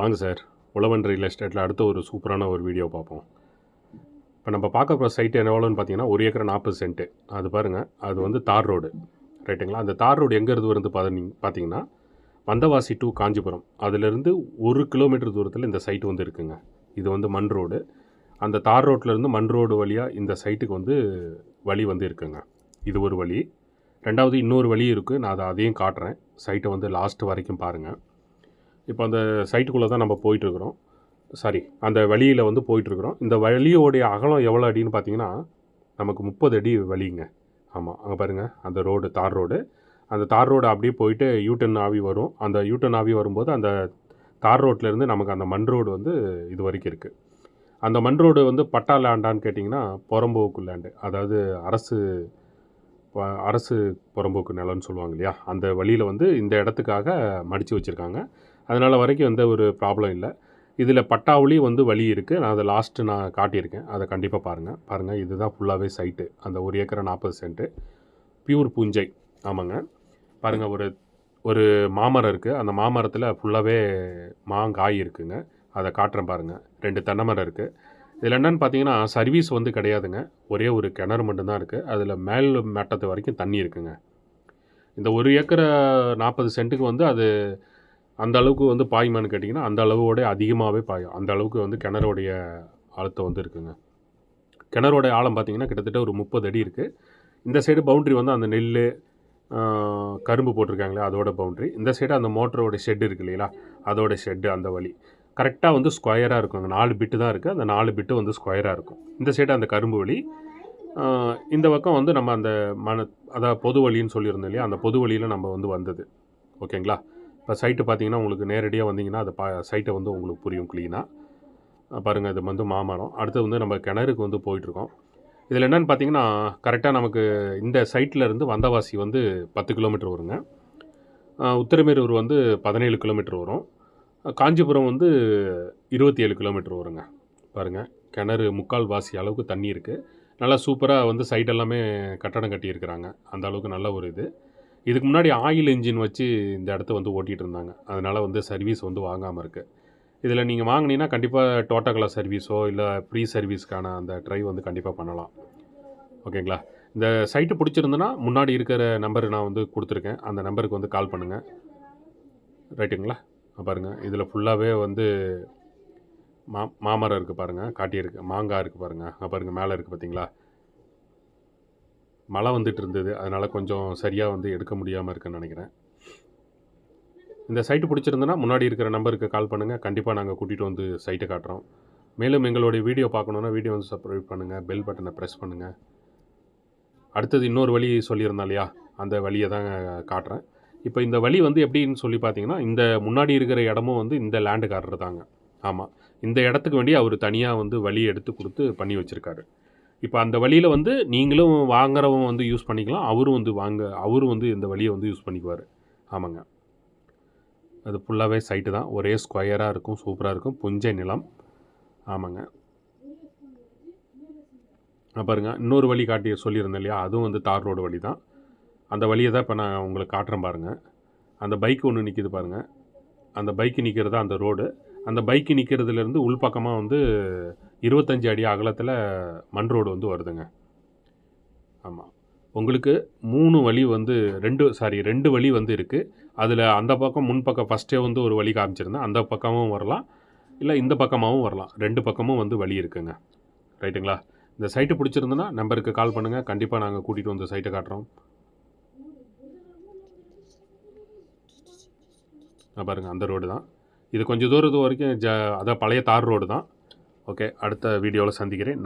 வாங்க சார். உழவன் ரியல் எஸ்டேட்டில் அடுத்த ஒரு சூப்பரான ஒரு வீடியோ பார்ப்போம். இப்போ நம்ம பார்க்க போகிற சைட் எவ்வளோன்னு பார்த்தீங்கன்னா ஒரு ஏக்கர் நாற்பது சென்ட்டு அது பாருங்கள் அது வந்து தார் ரோடு ரைட்டுங்களா அந்த தார் ரோடு எங்கேருந்து வருது பார்த்தீங்கன்னா வந்தவாசி டு காஞ்சிபுரம். அதுலேருந்து ஒரு கிலோமீட்டர் தூரத்தில் இந்த சைட்டு வந்து இருக்குங்க. இது வந்து மண் ரோடு அந்த தார் ரோட்லேருந்து மண் ரோடு வழியாக இந்த சைட்டுக்கு வந்து வழி வந்து இருக்குங்க. இது ஒரு வழி. ரெண்டாவது இன்னொரு வழி இருக்குது நான் அதை அதையும் காட்டுறேன். சைட்டை வந்து லாஸ்ட் வரைக்கும் பாருங்கள் இப்போ அந்த சைட்டுக்குள்ளே தான் நம்ம போயிட்டுருக்குறோம். சாரி அந்த வழியில் வந்து போயிட்டுருக்குறோம். இந்த வழியோடைய அகலம் எவ்வளோ அடின்னு பார்த்தீங்கன்னா நமக்கு முப்பது அடி வழிங்க. ஆமாம் அங்கே பாருங்கள் அந்த ரோடு தார் ரோடு. அந்த தார் ரோடு அப்படியே போயிட்டு யூட்டன் ஆவி வரும். அந்த யூட்டன் ஆவி வரும்போது அந்த தார் ரோட்லேருந்து நமக்கு அந்த மண் ரோடு வந்து இது வரைக்கும் இருக்குது அந்த மண் ரோடு வந்து பட்டா லேண்டான்னு கேட்டிங்கன்னா புறம்போக்கு லேண்டு. அதாவது அரசு ப- அரசு புறம்போக்கு நிலம்னு சொல்லுவாங்க இல்லையா? அந்த வழியில் வந்து இந்த இடத்துக்காக மடித்து வச்சுருக்காங்க. அதனால் வரைக்கும் எந்த ஒரு ப்ராப்ளம் இல்லை. இதில் பட்டாவுலேயும் வந்து வழி இருக்குது நான் அதை லாஸ்ட்டு நான் காட்டியிருக்கேன். அதை கண்டிப்பாக பாருங்கள் பாருங்கள் இதுதான் ஃபுல்லாகவே சைட்டு அந்த ஒரு ஏக்கரை நாற்பது சென்ட்டு பியூர் பூஞ்சை. ஆமாங்க. பாருங்கள் ஒரு ஒரு மாமரம் இருக்குது அந்த மாமரத்தில் ஃபுல்லாகவே மாங்காய் இருக்குதுங்க அதை காட்டுறேன் பாருங்கள் ரெண்டு தென்னை மரம் இருக்குது இதில் என்னென்னு பார்த்தீங்கன்னா சர்வீஸ் வந்து கிடையாதுங்க. ஒரே ஒரு கிணறு மட்டும்தான் இருக்குது அதில் மேல் மட்டத்து வரைக்கும் தண்ணி இருக்குங்க. இந்த ஒரு ஏக்கரை நாற்பது சென்ட்டுக்கு வந்து அது அந்த அளவுக்கு வந்து பாயுமான்னு கேட்டிங்கன்னா அந்த அளவோட அதிகமாகவே பாயும். அந்த அளவுக்கு வந்து கிணறுடைய ஆழத்தை வந்து இருக்குங்க. கிணறோட ஆழம் பார்த்தீங்கன்னா கிட்டத்தட்ட ஒரு முப்பது அடி இருக்குது இந்த சைடு பவுண்ட்ரி வந்து அந்த நெல் கரும்பு போட்டிருக்காங்களே அதோட பவுண்ட்ரி. இந்த சைடு அந்த மோட்டரோட ஷெட் இருக்கு இல்லைங்களா அதோட ஷெட்டு அந்த வழி. கரெக்டாக வந்து ஸ்கொயராக இருக்கும் அங்கே நாலு பிட்டு தான் இருக்குது அந்த நாலு பிட்டு வந்து ஸ்கொயராக இருக்கும். இந்த சைடு அந்த கரும்பு வழி. இந்த பக்கம் வந்து நம்ம அந்த மன அதாவது பொது வழின்னு சொல்லியிருந்தோம் இல்லையா அந்த பொது வழியில் நம்ம வந்து வந்தது. ஓகேங்களா? இப்போ சைட்டு பார்த்தீங்கன்னா உங்களுக்கு நேரடியாக வந்தீங்கன்னா அது பா சைட்டை வந்து உங்களுக்கு புரியும் க்ளீனாக பாருங்கள் இது வந்து மாமரம். அடுத்து வந்து நம்ம கிணறுக்கு வந்து போயிட்டுருக்கோம். இதில் என்னென்னு பார்த்தீங்கன்னா கரெக்டாக நமக்கு இந்த சைட்டில் இருந்து வந்தவாசி வந்து பத்து கிலோமீட்டர் வருங்க. உத்திரமேரூர் வந்து பதினேழு கிலோமீட்டர் வரும். காஞ்சிபுரம் வந்து இருபத்தி ஏழு கிலோமீட்டர் வருங்க. பாருங்கள் கிணறு முக்கால் வாசி அளவுக்கு தண்ணி இருக்குது நல்லா சூப்பராக வந்து சைட் எல்லாமே கட்டடம் கட்டியிருக்கிறாங்க. அந்த அளவுக்கு நல்ல ஒரு இது. இதுக்கு முன்னாடி ஆயில் இன்ஜின் வச்சு இந்த இடத்த வந்து ஓட்டிகிட்டு இருந்தாங்க. அதனால் வந்து சர்வீஸ் வந்து வாங்காமல் இருக்குது இதில் நீங்கள் வாங்குனீங்கன்னா கண்டிப்பாக டோட்டா சர்வீஸோ இல்லை ஃப்ரீ சர்வீஸ்க்கான அந்த ட்ரைவ் வந்து கண்டிப்பாக பண்ணலாம். ஓகேங்களா இந்த சைட்டு பிடிச்சிருந்துன்னா முன்னாடி இருக்கிற நம்பர் நான் வந்து கொடுத்துருக்கேன். அந்த நம்பருக்கு வந்து கால் பண்ணுங்கள் ரைட்டுங்களா பாருங்கள் இதில் ஃபுல்லாகவே வந்து மா மாமரம் இருக்குது பாருங்கள் காட்டியிருக்கு மாங்காய் இருக்குது பாருங்கள் பாருங்கள் மேலே இருக்குது பார்த்தீங்களா மழை வந்துட்டு இருந்தது அதனால் கொஞ்சம் சரியாக வந்து எடுக்க முடியாமல் இருக்குன்னு நினைக்கிறேன். இந்த சைட்டு பிடிச்சிருந்துன்னா முன்னாடி இருக்கிற நம்பருக்கு கால் பண்ணுங்கள் கண்டிப்பாக நாங்கள் கூட்டிகிட்டு வந்து சைட்டை காட்டுறோம். மேலும் எங்களுடைய வீடியோ பார்க்கணுன்னா வீடியோ வந்து சப்ஸ்கிரைப் பண்ணுங்கள் பெல் பட்டனை ப்ரெஸ் பண்ணுங்கள் அடுத்தது இன்னொரு வழி சொல்லியிருந்தோம் இல்லையா? அந்த வழியை தான் காட்டுறேன். இப்போ இந்த வழி வந்து எப்படின்னு சொல்லி பார்த்தீங்கன்னா இந்த முன்னாடி இருக்கிற இடமும் வந்து இந்த லேண்டுக்காரர் தாங்க ஆமாம் இந்த இடத்துக்கு வேண்டி அவர் தனியாக வந்து வழி எடுத்து கொடுத்து பண்ணி வச்சுருக்காரு. இப்போ அந்த வழியில் வந்து நீங்களும் வாங்குறவங்க வந்து யூஸ் பண்ணிக்கலாம். அவரும் வந்து வாங்க அவரும் வந்து இந்த வழியை வந்து யூஸ் பண்ணிக்குவார். ஆமாங்க. அது ஃபுல்லாகவே சைட்டு தான். ஒரே ஸ்கொயராக இருக்கும் சூப்பராக இருக்கும். புஞ்சை நிலம். ஆமாங்க. பாருங்க. இன்னொரு வழி காட்டி சொல்லியிருந்தேன் இல்லையா? அதுவும் வந்து தார் ரோடு வழி தான். அந்த வழியை தான் இப்போ நான் உங்களுக்கு காட்டுறேன் பாருங்கள் அந்த பைக் ஒன்று நிற்கிது பாருங்கள் அந்த பைக்கு நிற்கிறது அந்த ரோடு அந்த பைக்கு நிற்கிறதுலேருந்து உள்பக்கமாக வந்து இருபத்தஞ்சி அடி அகலத்தில் மண் ரோடு வந்து வருதுங்க. ஆமாம் உங்களுக்கு மூணு வழி வந்து ரெண்டு சாரி ரெண்டு வழி வந்து இருக்குது அதில் அந்த பக்கம் முன் பக்கம் ஃபஸ்ட்டே வந்து ஒரு வழி காமிச்சிருந்தேன். அந்த பக்கமும் வரலாம். இல்லை இந்த பக்கமாகவும் வரலாம். ரெண்டு பக்கமும் வந்து வழி இருக்குங்க. ரைட்டுங்களா? இந்த சைட்டு பிடிச்சிருந்துன்னா நம்பருக்கு கால் பண்ணுங்கள் கண்டிப்பாக நாங்கள் கூட்டிகிட்டு வந்து சைட்டை காட்டுறோம். பாருங்கள் அந்த ரோடு தான். இது கொஞ்சம் தூரத்து வரைக்கும் ஜ அதான் பழைய தார் ரோடு தான். ஓகே அடுத்த வீடியோவில் சந்திக்கிறேன்.